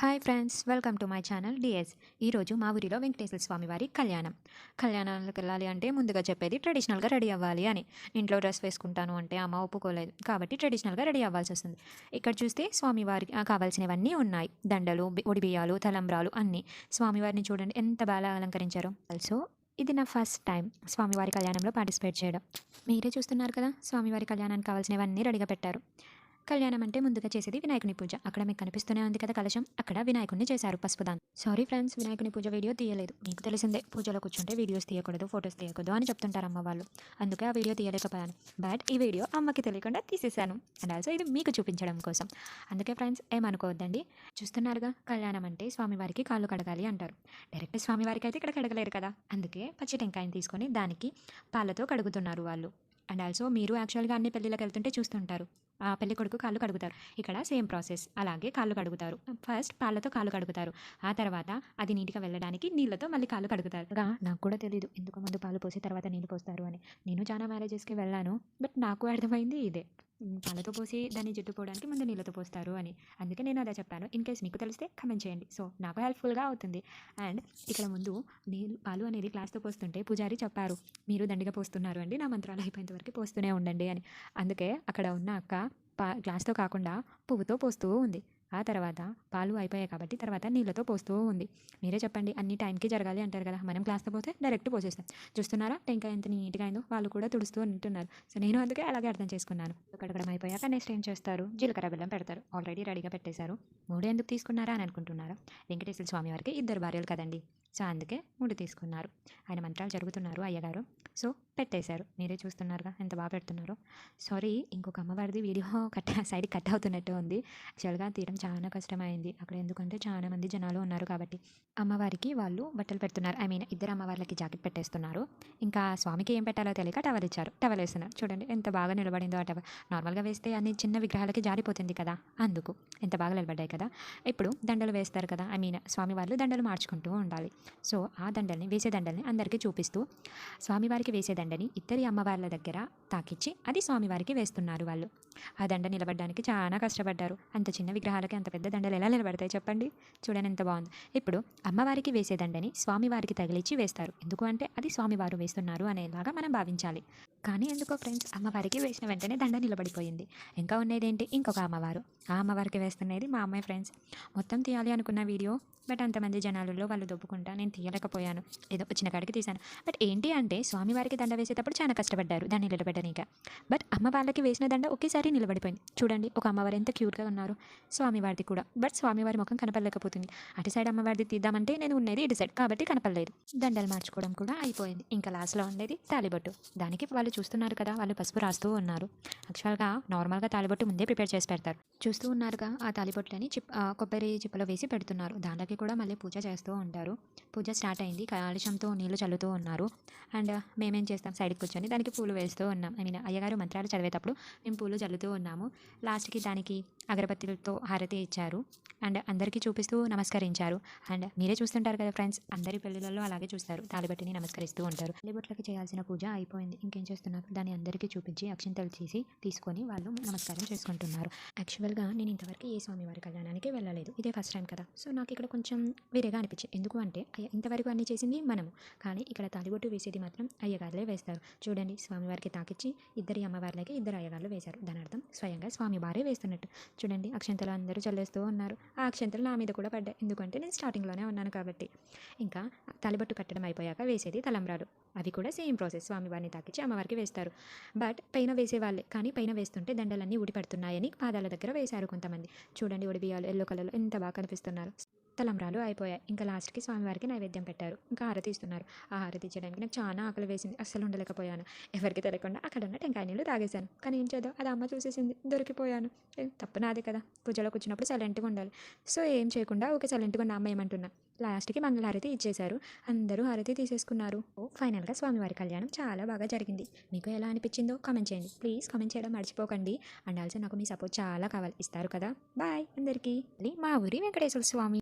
Hi friends welcome to my channel DS ఈరోజు మా ఊరిలో వెంకటేశ్వర స్వామి వారి కళ్యాణం. కళ్యాణానికి వెళ్ళాలి అంటే ముందుగా చెప్పేది ట్రెడిషనల్గా రెడీ అవ్వాలి అని. ఇంట్లో డ్రెస్ వేసుకుంటాను అంటే అమ్మ ఒప్పుకోలేదు. కాబట్టి ట్రెడిషనల్గా రెడీ అవ్వాల్సి వస్తుంది. ఇక్కడ చూస్తే స్వామివారికి కావాల్సినవన్నీ ఉన్నాయి. దండలు ఒడిబియ్యాలు తలంబ్రాలు అన్నీ. స్వామివారిని చూడండి ఎంత బాగా అలంకరించారో. ఆల్సో ఇది నా ఫస్ట్ టైం స్వామివారి కళ్యాణంలో పార్టిసిపేట్ చేయడం. మీరే చూస్తున్నారు కదా స్వామివారి కళ్యాణానికి కావాల్సినవన్నీ రెడీగా పెట్టారు. కళ్యాణం అంటే ముందుగా చేసేది వినాయకుని పూజ. అక్కడ మీకు కనిపిస్తూనే ఉంది కదా కలశం. అక్కడ వినాయకుడిని చేశారు పసుపుదాన్. సారీ ఫ్రెండ్స్ వినాయకుని పూజ వీడియో తీయలేదు. మీకు తెలిసిందే పూజలో కూర్చుంటే వీడియోస్ తీయకూడదు ఫొటోస్ తీయకూడదు అని చెప్తుంటారు అమ్మ వాళ్ళు. అందుకే ఆ వీడియో తీయలేకపోయాను. బట్ ఈ వీడియో అమ్మకి తెలియకుండా తీసేశాను. అండ్ ఆల్సో ఇది మీకు చూపించడం కోసం. అందుకే ఫ్రెండ్స్ ఏమనుకోవద్దండి? చూస్తున్నారుగా కళ్యాణం అంటే స్వామివారికి కాళ్ళు కడగాలి అంటారు. డైరెక్ట్ స్వామివారికి అయితే ఇక్కడ కడగలేరు కదా. అందుకే పచ్చి టెంకాయని తీసుకొని దానికి పాలతో కడుగుతున్నారు వాళ్ళు. అండ్ ఆల్సో మీరు యాక్చువల్గా అన్ని పెళ్ళిళ్ళకి వెళ్తుంటే చూస్తుంటారు. ఆ పెళ్ళి కొడుకు కాళ్ళు కడుగుతారు. ఇక్కడ సేమ్ ప్రాసెస్ అలాగే కాళ్ళు కడుగుతారు. ఫస్ట్ పాలతో కాళ్ళు కడుగుతారు. ఆ తర్వాత అది నీట్గా వెళ్ళడానికి నీళ్ళతో మళ్ళీ కాళ్ళు కడుగుతారు. నాకు కూడా తెలియదు ఎందుకు ముందు పాలు పోసి తర్వాత నీళ్ళు పోస్తారు అని. నేను చాలా మ్యారేజెస్కి వెళ్ళాను. బట్ నాకు అర్థమైంది ఇదే. పాలతో పోసి దాన్ని జుట్టు పోవడానికి ముందు నీళ్ళతో పోస్తారు అని. అందుకే నేను అదే చెప్పాను ఇన్ కేస్ మీకు తెలిస్తే కమెంట్ చేయండి. సో నాకు హెల్ప్ఫుల్గా అవుతుంది. అండ్ ఇక్కడ ముందు నీళ్ళు పాలు అనేది గ్లాస్తో పోస్తుంటే పూజారి చెప్పారు మీరు దండిగా పోస్తున్నారు అండి. నా మంత్రాలు అయిపోయేంత వరకు పోస్తూనే ఉండండి అని. అందుకే అక్కడ ఉన్న అక్క పా గ్లాస్తో కాకుండా పువ్వుతో పోస్తూ ఉంది. ఆ తర్వాత పాలు అయిపోయాయి కాబట్టి తర్వాత నీళ్ళతో పోస్తూ ఉంది. మీరే చెప్పండి అన్ని టైంకి జరగాలి అంటారు కదా మనం క్లాస్తో పోతే డైరెక్ట్ పోసేస్తాం. చూస్తున్నారా టెంకాయ ఎంత నీట్గా అయిందో వాళ్ళు కూడా తుడుస్తూ ఉంటున్నారు. సో నేను అందుకే అలాగే అర్థం చేసుకున్నాను. కడగడం అయిపోయాక నెక్స్ట్ ఏం చేస్తారు? జీలకర్ర బెల్లం పెడతారు. ఆల్రెడీ రెడీగా పెట్టేశారు. మూడు ఎందుకు తీసుకున్నారా అని అనుకుంటున్నారా? వెంకటేశ్వర స్వామి వారికి ఇద్దరు భార్యలు కదండి. సో అందుకే మూడు తీసుకున్నారు. ఆయన మంత్రాలు జరుగుతున్నారు అయ్యగారు. సో పెట్టేశారు. మీరే చూస్తున్నారుగా ఎంత బాగా పెడుతున్నారో. సారీ ఇంకొక అమ్మవారిది వీడియో కట్ సైడ్ కట్ అవుతున్నట్టు ఉంది. యాక్చువల్గా తీయడం చాలా కష్టమైంది. అక్కడ ఎందుకంటే చాలా మంది జనాలు ఉన్నారు కాబట్టి. అమ్మవారికి వాళ్ళు బట్టలు పెడుతున్నారు. ఐ మీన్ ఇద్దరు అమ్మవార్లకి జాకెట్ పెట్టేస్తున్నారు. ఇంకా స్వామికి ఏం పెట్టాలో తెలియక టవల్ ఇచ్చారు. టవల్ వేస్తున్నారు. చూడండి ఎంత బాగా నిలబడిందో ఆ టవల్. నార్మల్గా వేస్తే అన్ని చిన్న విగ్రహాలకి జారిపోతుంది కదా. అందుకు. ఎంత బాగా నిలబడ్డాయి కదా. ఇప్పుడు దండలు వేస్తారు కదా. ఐ మీన్ స్వామి వాళ్ళు దండలు మార్చుకుంటూ ఉండాలి. సో ఆ దండల్ని వేసే దండల్ని అందరికీ చూపిస్తూ స్వామివారికి వేసే దండని ఇద్దరి అమ్మవార్ల దగ్గర తాకిచ్చి అది స్వామివారికి వేస్తున్నారు వాళ్ళు. ఆ దండ నిలబడడానికి చాలా కష్టపడ్డారు. అంత చిన్న విగ్రహాలకి అంత పెద్ద దండలు ఎలా నిలబడతాయి చెప్పండి? చూడండి ఎంత బాగుంది. ఇప్పుడు అమ్మవారికి వేసే దండని స్వామివారికి తగిలిచ్చి వేస్తారు. ఎందుకు అంటే అది స్వామివారు వేస్తున్నారు అనేలాగా మనం భావించాలి. కానీ ఎందుకో ఫ్రెండ్స్ అమ్మవారికి వేసిన వెంటనే దండ నిలబడిపోయింది. ఇంకా ఉన్నదేంటి? ఇంకొక అమ్మవారు. ఆ అమ్మవారికి వేస్తున్నది మా అమ్మాయి ఫ్రెండ్స్. మొత్తం తీయాలి అనుకున్న వీడియో బట్ అంతమంది జనాలలో వాళ్ళు దొప్పుకుంటా నేను తీయలేకపోయాను. ఏదో వచ్చిన కాడికి తీశాను. బట్ ఏంటి అంటే స్వామివారికి దండ వేసేటప్పుడు చాలా కష్టపడ్డారు. దాన్ని నిలబెట్టనీక బట్ అమ్మ వాళ్ళకి వేసిన దండ ఒకేసారి నిలబడిపోయింది. చూడండి ఒక అమ్మవారు ఎంత క్యూట్గా ఉన్నారు. స్వామివారిది కూడా. బట్ స్వామివారి ముఖం కనపడలేకపోతుంది. అటు సైడ్ అమ్మవారిది తీద్దామంటే నేను ఉన్నది ఇటు సైడ్ కాబట్టి కనపడలేదు. దండలు మార్చుకోవడం కూడా అయిపోయింది. ఇంకా లాస్ట్లో ఉండేది తాలిబొట్టు. దానికి వాళ్ళు చూస్తున్నారు కదా వాళ్ళు పసుపు రాస్తూ ఉన్నారు. యాక్చువల్గా నార్మల్గా తాలిబొట్టు ముందే ప్రిపేర్ చేసి పెడతారు. చూస్తూ ఉన్నారుగా ఆ తాలిబొట్లని చిప్ కొబ్బరి చిప్పలో వేసి పెడుతున్నారు. దాంట్లోకి కూడా మళ్ళీ పూజ చేస్తూ ఉంటారు. పూజ స్టార్ట్ అయింది. కాలుష్యంతో నీళ్ళు చల్లుతూ ఉన్నారు. అండ్ మేమేం చేస్తాం? సైడ్కి కూర్చొని దానికి పూలు వేస్తూ ఉన్నాం. ఐ మీన్ అయ్యగారు మంత్రాలు చదివేటప్పుడు మేము పూలు చల్లుతూ ఉన్నాము. లాస్ట్కి దానికి అగరబత్తులతో హారతి ఇచ్చారు. అండ్ అందరికీ చూపిస్తూ నమస్కరించారు. అండ్ మీరే చూస్తుంటారు కదా ఫ్రెండ్స్ అందరి పెళ్ళిళ్ళలో అలాగే చూస్తారు. తాలిబట్టిని నమస్కరిస్తూ ఉంటారు. తాలిబట్లకి చేయాల్సిన పూజ అయిపోయింది. ఇంకేం చేస్తున్నారు? దాన్ని అందరికీ చూపించి అక్షింతలు చేసి తీసుకొని వాళ్ళు నమస్కారం చేసుకుంటున్నారు. యాక్చువల్గా నేను ఇంతవరకు ఏ స్వామివారి కళ్యాణానికి వెళ్ళలేదు. ఇదే ఫస్ట్ టైం కదా. సో నాకు ఇక్కడ కొంచెం వేరేగా అనిపించింది. ఎందుకు అంటే ఇంతవరకు అన్ని చేసింది మనము. కానీ ఇక్కడ తాలిబొట్టు వేసేది మాత్రం అయ్యగారులే వేస్తారు. చూడండి స్వామివారికి తాకిచ్చి ఇద్దరి అమ్మవార్లకి ఇద్దరు అయ్యగారులు వేశారు. దాని అర్థం స్వయంగా స్వామివారే వేస్తున్నట్టు. చూడండి అక్షంతలు అందరూ చల్లేస్తూ ఉన్నారు. ఆ అక్షంతలు నా మీద కూడా పడ్డాయి. ఎందుకంటే నేను స్టార్టింగ్లోనే ఉన్నాను కాబట్టి. ఇంకా తలబట్టు కట్టడం అయిపోయాక వేసేది తలంబ్రాలు అవి కూడా సేమ్ ప్రాసెస్ స్వామివారిని తాకిచ్చి అమ్మవారికి వేస్తారు. బట్ పైన వేసేవాళ్ళే. కానీ పైన వేస్తుంటే దండలన్నీ ఊడిపడుతున్నాయని పాదాల దగ్గర వేశారు కొంతమంది. చూడండి ఉడిబియాలు ఎల్లో కలర్లో ఎంత బాగా కనిపిస్తున్నారు. తలంబ్రాలు అయిపోయాయి. ఇంకా లాస్ట్కి స్వామివారికి నైవేద్యం పెట్టారు. ఇంకా హారతి ఇస్తున్నారు. ఆ హారతి ఇచ్చడానికి నాకు చాలా ఆకలి వేసింది. అస్సలు ఉండలేకపోయాను. ఎవరికి తెలియకుండా అక్కడ ఉన్న టెంకాయ నీళ్ళు తాగేశాను. కానీ ఏం చేద్దాం? అది అమ్మ చూసేసింది. దొరికిపోయాను. తప్పు నాదే కదా. పూజలో కూర్చున్నప్పుడు సైలెంట్గా ఉండాలి. సో ఏం చేయకుండా ఒక సైలెంట్గా ఉన్న అమ్మ ఏమంటున్నా లాస్ట్కి మంగళహారతి ఇచ్చేశారు. అందరూ హారతి తీసేసుకున్నారు. ఓ, ఫైనల్గా స్వామివారి కళ్యాణం చాలా బాగా జరిగింది. మీకు ఎలా అనిపించిందో కామెంట్ చేయండి. ప్లీజ్ కామెంట్ చేయడం మర్చిపోకండి. అండ్ ఆల్సో నాకు మీ సపోర్ట్ చాలా కావాలి. ఇస్తారు కదా. బాయ్ అందరికీ. మా ఊరి వెంకటేశ్వర స్వామి